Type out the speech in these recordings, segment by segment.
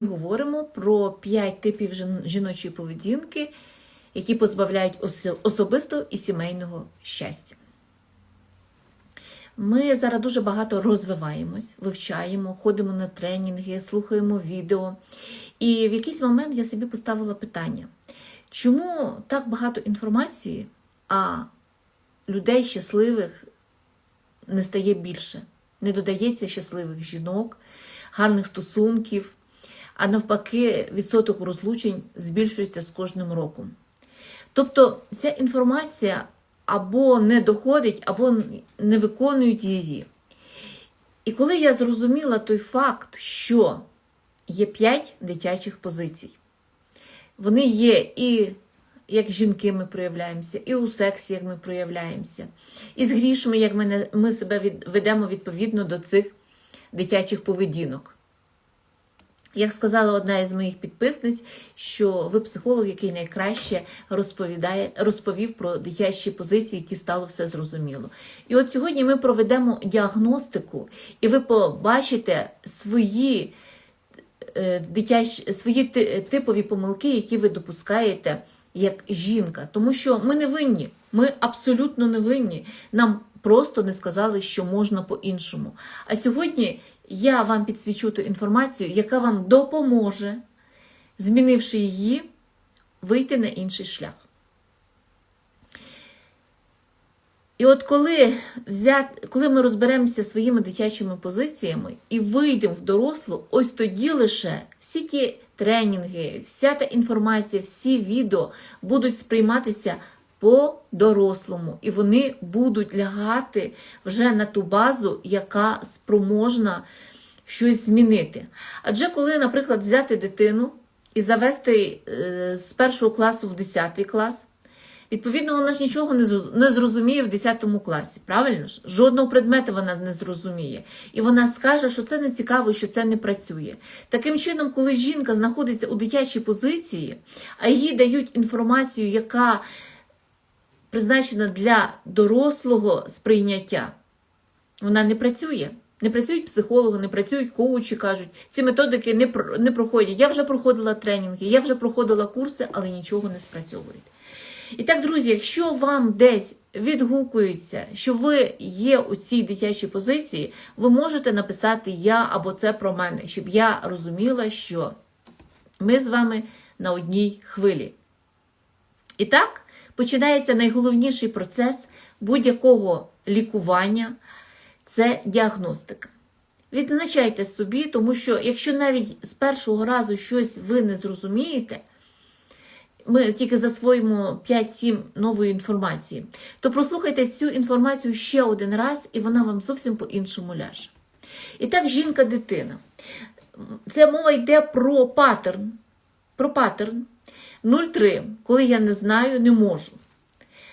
Говоримо про 5 типів жіночої поведінки, які позбавляють особистого і сімейного щастя. Ми зараз дуже багато розвиваємось, вивчаємо, ходимо на тренінги, слухаємо відео. І в якийсь момент я собі поставила питання: чому так багато інформації, а людей щасливих не стає більше? Не додається щасливих жінок, гарних стосунків, а навпаки, відсоток розлучень збільшується з кожним роком. Тобто ця інформація або не доходить, або не виконують її. І коли я зрозуміла той факт, що є 5 дитячих позицій, вони є і як жінки ми проявляємося, і у сексі, як ми проявляємося, і з грішми, як ми, ми себе від, ведемо відповідно до цих дитячих поведінок. Як сказала одна із моїх підписниць, що ви психолог, який найкраще розповідає, розповів про дитячі позиції, які стало все зрозуміло. І от сьогодні ми проведемо діагностику, і ви побачите свої е, дитячі, свої ти- типові помилки, які ви допускаєте як жінка. Тому що ми не винні, ми абсолютно не винні. Нам просто не сказали, що можна по-іншому. А сьогодні я вам підсвічу ту інформацію, яка вам допоможе, змінивши її, вийти на інший шлях. І от коли, взяти, коли ми розберемося своїми дитячими позиціями і вийдемо в дорослу, ось тоді лише всі ті тренінги, вся та інформація, всі відео будуть сприйматися по-дорослому, і вони будуть лягати вже на ту базу, яка спроможна щось змінити. Адже коли, наприклад, взяти дитину і завести е, з першого класу в 10 клас, Відповідно, вона ж нічого не не зрозуміє в 10 класі, правильно ж? Жодного предмету вона не зрозуміє. І вона скаже, що це не цікаво, що це не працює. Таким чином, коли жінка знаходиться у дитячій позиції, а їй дають інформацію, яка призначена для дорослого сприйняття, вона не працює. Не працюють психологи, не працюють коучі, кажуть, ці методики не, не проходять. Я вже проходила тренінги, я вже проходила курси, але нічого не спрацьовують. І так, друзі, якщо вам десь відгукується, що ви є у цій дитячій позиції, ви можете написати я або це про мене, щоб я розуміла, що ми з вами на одній хвилі. І так починається найголовніший процес будь-якого лікування це діагностика. Відзначайте собі, тому що якщо навіть з першого разу щось ви не зрозумієте, ми тільки засвоїмо 5-7 нової інформації, то прослухайте цю інформацію ще один раз, і вона вам зовсім по-іншому ляже. І так, жінка-дитина. Це мова йде про паттерн. Про паттерн 0,3, коли я не знаю, не можу.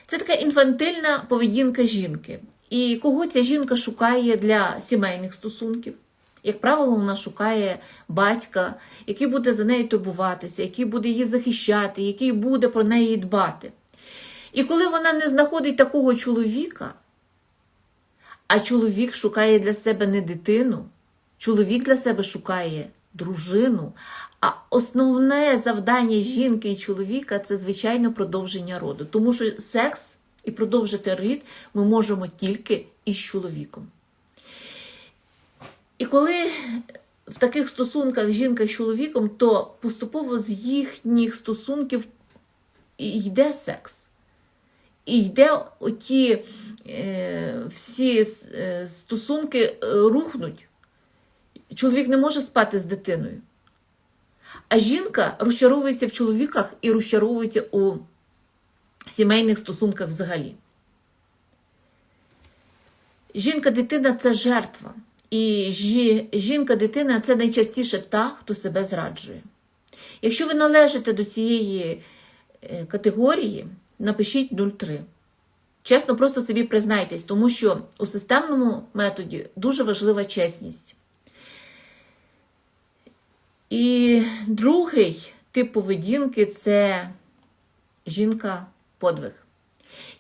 Це така інфантильна поведінка жінки. І кого ця жінка шукає для сімейних стосунків? Як правило, вона шукає батька, який буде за нею турбуватися, який буде її захищати, який буде про неї дбати. І коли вона не знаходить такого чоловіка, а чоловік шукає для себе не дитину, чоловік для себе шукає дружину. А основне завдання жінки і чоловіка це, звичайно, продовження роду. Тому що секс і продовжити рід ми можемо тільки із чоловіком. І коли в таких стосунках жінка з чоловіком, то поступово з їхніх стосунків йде секс. І йде оті е, всі е, стосунки рухнуть. Чоловік не може спати з дитиною. А жінка розчаровується в чоловіках і розчаровується у сімейних стосунках взагалі. Жінка-дитина це жертва. І жінка-дитина це найчастіше та, хто себе зраджує. Якщо ви належите до цієї е, категорії, напишіть 0,3. Чесно, просто собі признайтесь, тому що у системному методі дуже важлива чесність. І другий тип поведінки це жінка-подвиг.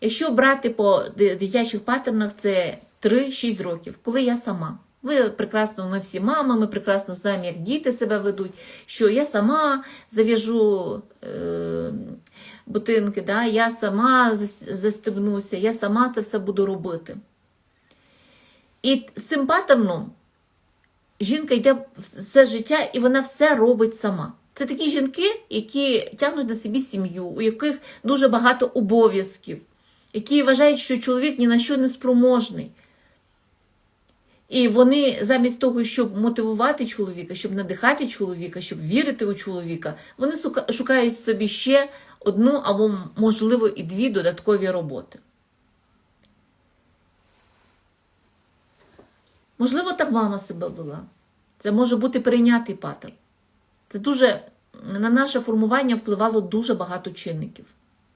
Якщо брати по дитячих паттернах, це 3-6 років, коли я сама. Ви прекрасно, ми всі мами, ми прекрасно знаємо, як діти себе ведуть, що я сама зав'яжу е, бутинки, да? я сама зас- застебнуся, я сама це все буду робити. І з цим паттерном жінка йде все життя і вона все робить сама. Це такі жінки, які тягнуть на собі сім'ю, у яких дуже багато обов'язків, які вважають, що чоловік ні на що не спроможний. І вони замість того, щоб мотивувати чоловіка, щоб надихати чоловіка, щоб вірити у чоловіка, вони шукають собі ще одну або, можливо, і дві додаткові роботи. Можливо, так мама себе вела. Це може бути перейнятий паттерн. Це дуже на наше формування впливало дуже багато чинників.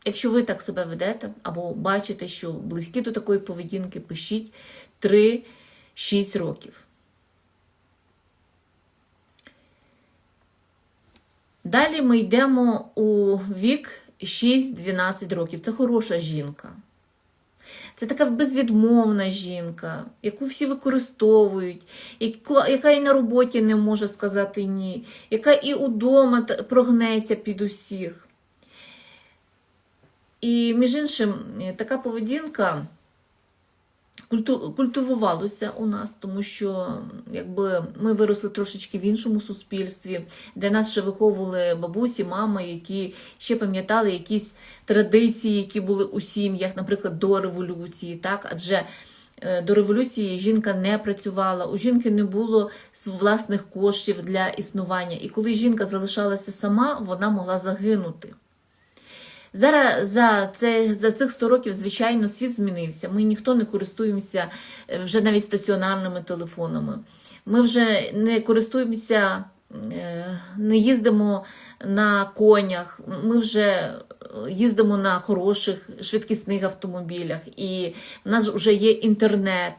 Якщо ви так себе ведете, або бачите, що близькі до такої поведінки, пишіть 3-6 років. Далі ми йдемо у вік 6-12 років. Це хороша жінка. Це така безвідмовна жінка, яку всі використовують, яка і на роботі не може сказати ні, яка і удома прогнеться під усіх. І, між іншим, е, така поведінка культивувалося у нас, тому що якби ми виросли трошечки в іншому суспільстві, де нас ще виховували бабусі, мами, які ще пам'ятали якісь традиції, які були у сім'ях, наприклад, до революції. Так? Адже е, до революції жінка не працювала, у жінки не було власних коштів для існування. І коли жінка залишалася сама, вона могла загинути. Зараз за, це, за цих 100 років, звичайно, світ змінився. Ми ніхто не користуємося е, вже навіть стаціонарними телефонами. Ми вже не користуємося, е, не їздимо на конях, ми вже їздимо на хороших швидкісних автомобілях, і в нас вже є інтернет.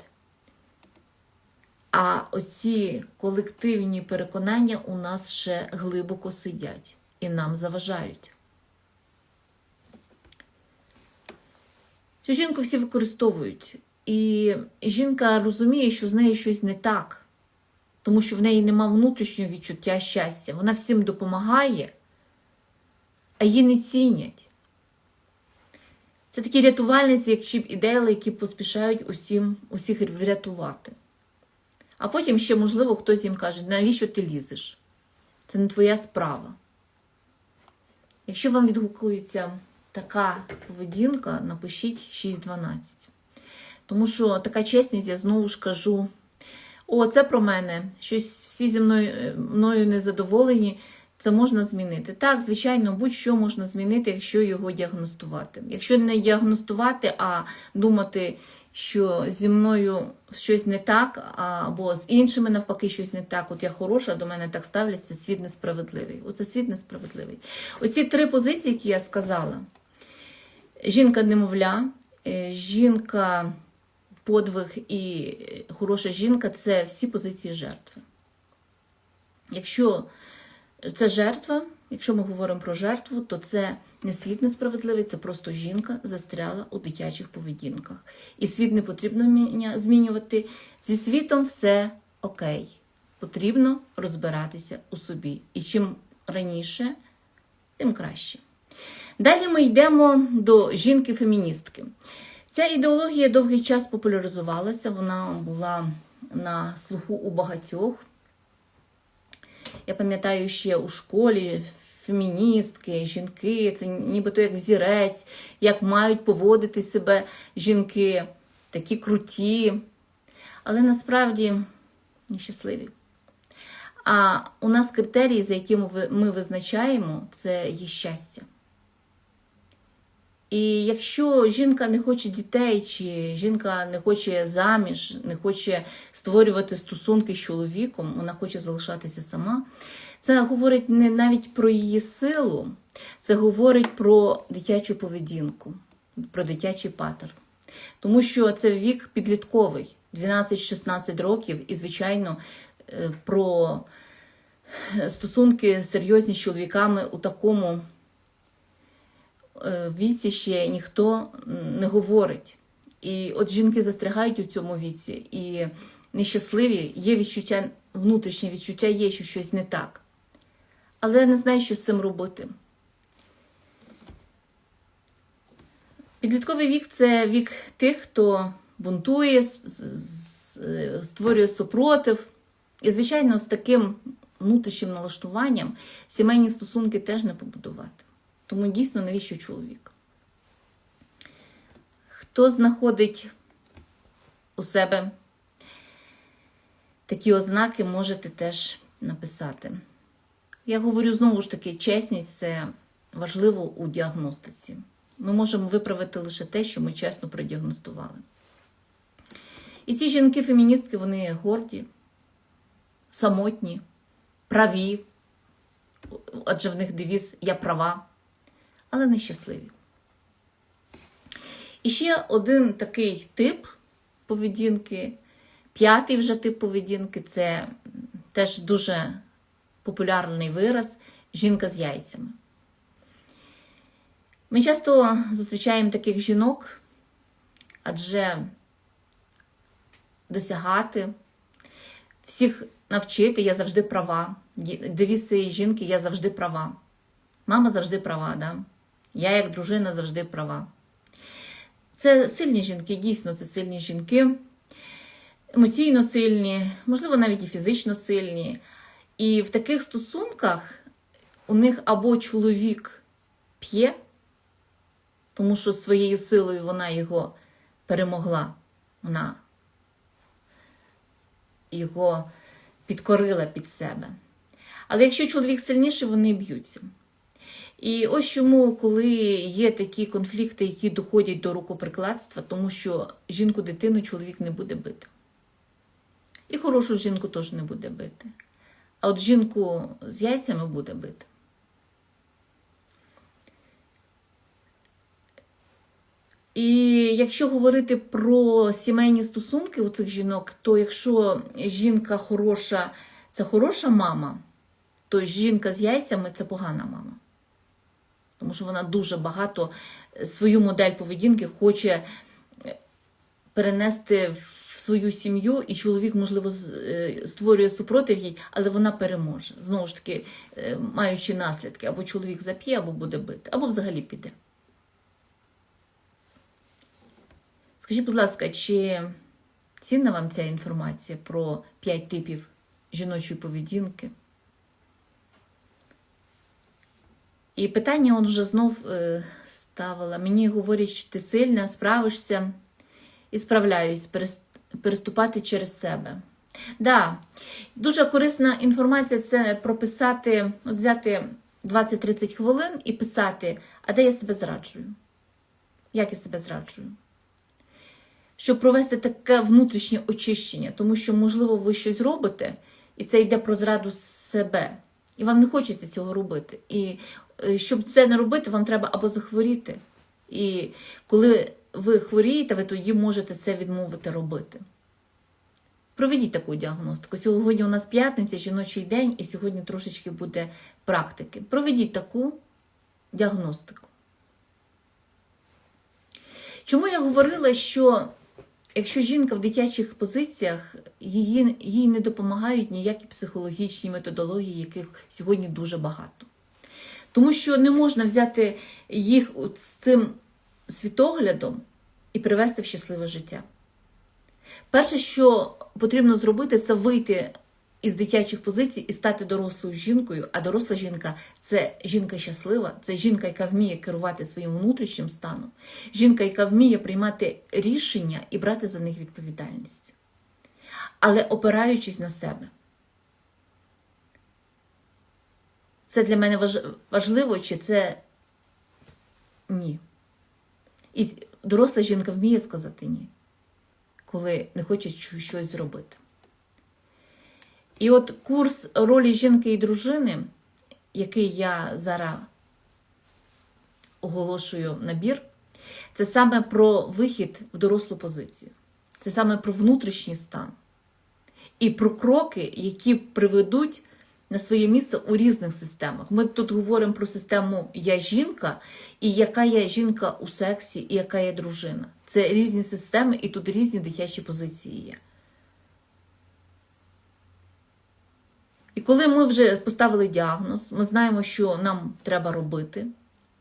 А оці колективні переконання у нас ще глибоко сидять і нам заважають. Цю жінку всі використовують. І жінка розуміє, що з нею щось не так, тому що в неї нема внутрішнього відчуття щастя. Вона всім допомагає, а її не цінять. Це такі рятувальниці, як Чіп і Дейл, які поспішають усім, усіх врятувати. А потім ще, можливо, хтось їм каже, навіщо ти лізеш? Це не твоя справа. Якщо вам відгукується така поведінка, напишіть 6.12. Тому що така чесність, я знову ж кажу: о, це про мене. Щось всі зі мною, мною незадоволені. Це можна змінити. Так, звичайно, будь-що можна змінити, якщо його діагностувати. Якщо не діагностувати, а думати, що зі мною щось не так, або з іншими навпаки щось не так. От я хороша, до мене так ставляться, світ несправедливий. Оце світ несправедливий. Оці три позиції, які я сказала: жінка-немовля, е, жінка, подвиг і хороша жінка це всі позиції жертви. Якщо це жертва, якщо ми говоримо про жертву, то це не світ несправедливий, це просто жінка застряла у дитячих поведінках. І світ не потрібно змінювати. Зі світом все окей. Потрібно розбиратися у собі. І чим раніше, тим краще. Далі ми йдемо до жінки-феміністки. Ця ідеологія довгий час популяризувалася, вона була на слуху у багатьох. Я пам'ятаю ще у школі феміністки, жінки, це нібито як взірець, як мають поводити себе жінки, такі круті, але насправді нещасливі. А у нас критерії, за якими ми визначаємо, це є щастя. І якщо жінка не хоче дітей, чи жінка не хоче заміж, не хоче створювати стосунки з чоловіком, вона хоче залишатися сама, це говорить не навіть про її силу, це говорить про дитячу поведінку, про дитячий паттерн. Тому що це вік підлітковий, 12-16 років, і, звичайно, е, про стосунки серйозні з чоловіками у такому віці ще ніхто не говорить. І от жінки застрягають у цьому віці, і нещасливі, є відчуття, внутрішнє відчуття є, що щось не так. Але я не знаю, що з цим робити. Підлітковий вік це вік тих, хто бунтує, створює супротив. І, звичайно, з таким внутрішнім налаштуванням сімейні стосунки теж не побудувати. Тому дійсно навіщо чоловік? Хто знаходить у себе такі ознаки, можете теж написати. Я говорю знову ж таки, чесність це важливо у діагностиці. Ми можемо виправити лише те, що ми чесно продіагностували. І ці жінки-феміністки, вони горді, самотні, праві, адже в них девіз Я права, але нещасливі. І ще один такий тип поведінки, п'ятий вже тип поведінки це теж дуже популярний вираз жінка з яйцями. Ми часто зустрічаємо таких жінок, адже досягати, всіх навчити, я завжди права. Цієї жінки, я завжди права. Мама завжди права, да? Я як дружина завжди права. Це сильні жінки, дійсно, це сильні жінки, емоційно сильні, можливо, навіть і фізично сильні. І в таких стосунках у них або чоловік п'є, тому що своєю силою вона його перемогла, вона його підкорила під себе. Але якщо чоловік сильніший, вони б'ються. І ось чому, коли є такі конфлікти, які доходять до рукоприкладства, тому що жінку-дитину чоловік не буде бити. І хорошу жінку теж не буде бити. А от жінку з яйцями буде бити. І якщо говорити про сімейні стосунки у цих жінок, то якщо жінка хороша, це хороша мама, то жінка з яйцями це погана мама. Тому що вона дуже багато свою модель поведінки хоче перенести в свою сім'ю, і чоловік, можливо, створює супротив їй, але вона переможе. Знову ж таки, маючи наслідки, або чоловік зап'є, або буде бити, або взагалі піде. Скажіть, будь ласка, чи цінна вам ця інформація про 5 типів жіночої поведінки? І питання он вже знов е, ставила. Мені говорять, що ти сильна, справишся і справляюсь переступати через себе. Да, дуже корисна інформація це прописати, от взяти 20-30 хвилин і писати, а де я себе зраджую? Як я себе зраджую? Щоб провести таке внутрішнє очищення, тому що, можливо, ви щось робите, і це йде про зраду себе. І вам не хочеться цього робити. І щоб це не робити, вам треба або захворіти. І коли ви хворієте, ви тоді можете це відмовити робити. Проведіть таку діагностику. Сьогодні у нас п'ятниця, жіночий день, і сьогодні трошечки буде практики. Проведіть таку діагностику. Чому я говорила, що якщо жінка в дитячих позиціях, її, їй не допомагають ніякі психологічні методології, яких сьогодні дуже багато. Тому що не можна взяти їх з цим світоглядом і привести в щасливе життя. Перше, що потрібно зробити, це вийти із дитячих позицій і стати дорослою жінкою. А доросла жінка це жінка щаслива, це жінка, яка вміє керувати своїм внутрішнім станом, жінка, яка вміє приймати рішення і брати за них відповідальність, але опираючись на себе. Це для мене важливо, чи це ні. І доросла жінка вміє сказати ні, коли не хоче щось зробити. І от курс ролі жінки і дружини, який я зараз оголошую набір, це саме про вихід в дорослу позицію. Це саме про внутрішній стан. І про кроки, які приведуть на своє місце у різних системах. Ми тут говоримо про систему Я жінка, і яка є жінка у сексі, і яка є дружина. Це різні системи, і тут різні дитячі позиції є. І коли ми вже поставили діагноз, ми знаємо, що нам треба робити,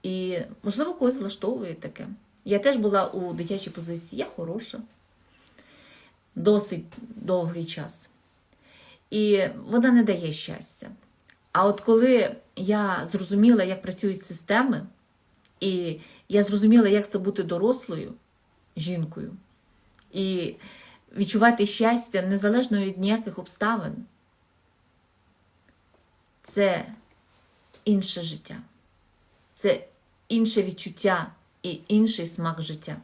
і, можливо, когось влаштовує таке. Я теж була у дитячій позиції, я хороша, досить довгий час. І вона не дає щастя. А от коли я зрозуміла, як працюють системи, і я зрозуміла, як це бути дорослою жінкою, і відчувати щастя незалежно від ніяких обставин, це інше життя, це інше відчуття і інший смак життя.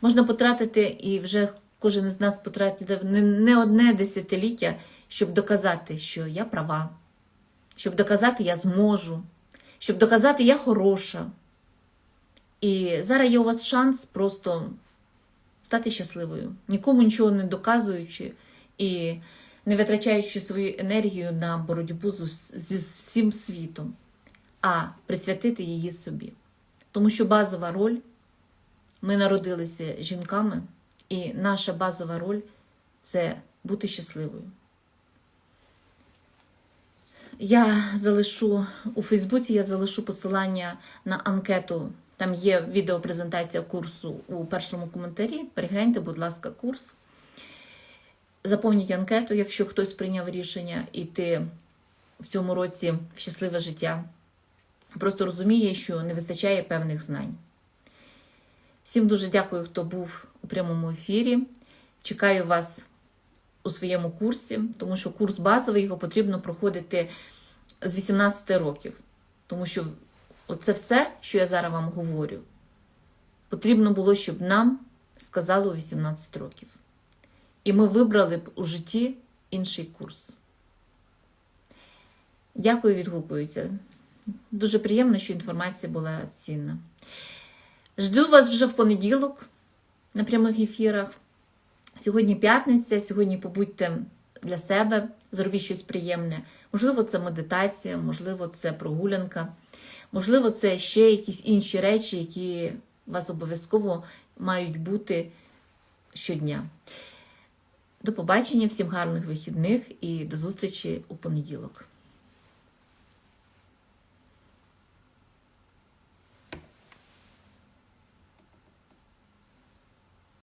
Можна потратити, і вже кожен із нас потратити не, не одне десятиліття, щоб доказати, що я права, щоб доказати, я зможу, щоб доказати, я хороша. І зараз є у вас шанс просто стати щасливою, нікому нічого не доказуючи і не витрачаючи свою енергію на боротьбу зі всім світом, а присвятити її собі. Тому що базова роль ми народилися жінками, і наша базова роль це бути щасливою. Я залишу у Фейсбуці, я залишу посилання на анкету. Там є відеопрезентація курсу у першому коментарі. Перегляньте, будь ласка, курс. Заповніть анкету, якщо хтось прийняв рішення йти в цьому році в щасливе життя. Просто розуміє, що не вистачає певних знань. Всім дуже дякую, хто був у прямому ефірі. Чекаю вас у своєму курсі, тому що курс базовий його потрібно проходити з 18 років. Тому що оце все, що я зараз вам говорю, потрібно було, щоб нам сказали у 18 років. І ми вибрали б у житті інший курс. Дякую, відгукуються. Дуже приємно, що інформація була цінна. Жду вас вже в понеділок на прямих ефірах. Сьогодні п'ятниця, сьогодні побудьте для себе, зробіть щось приємне. Можливо, це медитація, можливо, це прогулянка, можливо, це ще якісь інші речі, які вас обов'язково мають бути щодня. До побачення, всім гарних вихідних і до зустрічі у понеділок.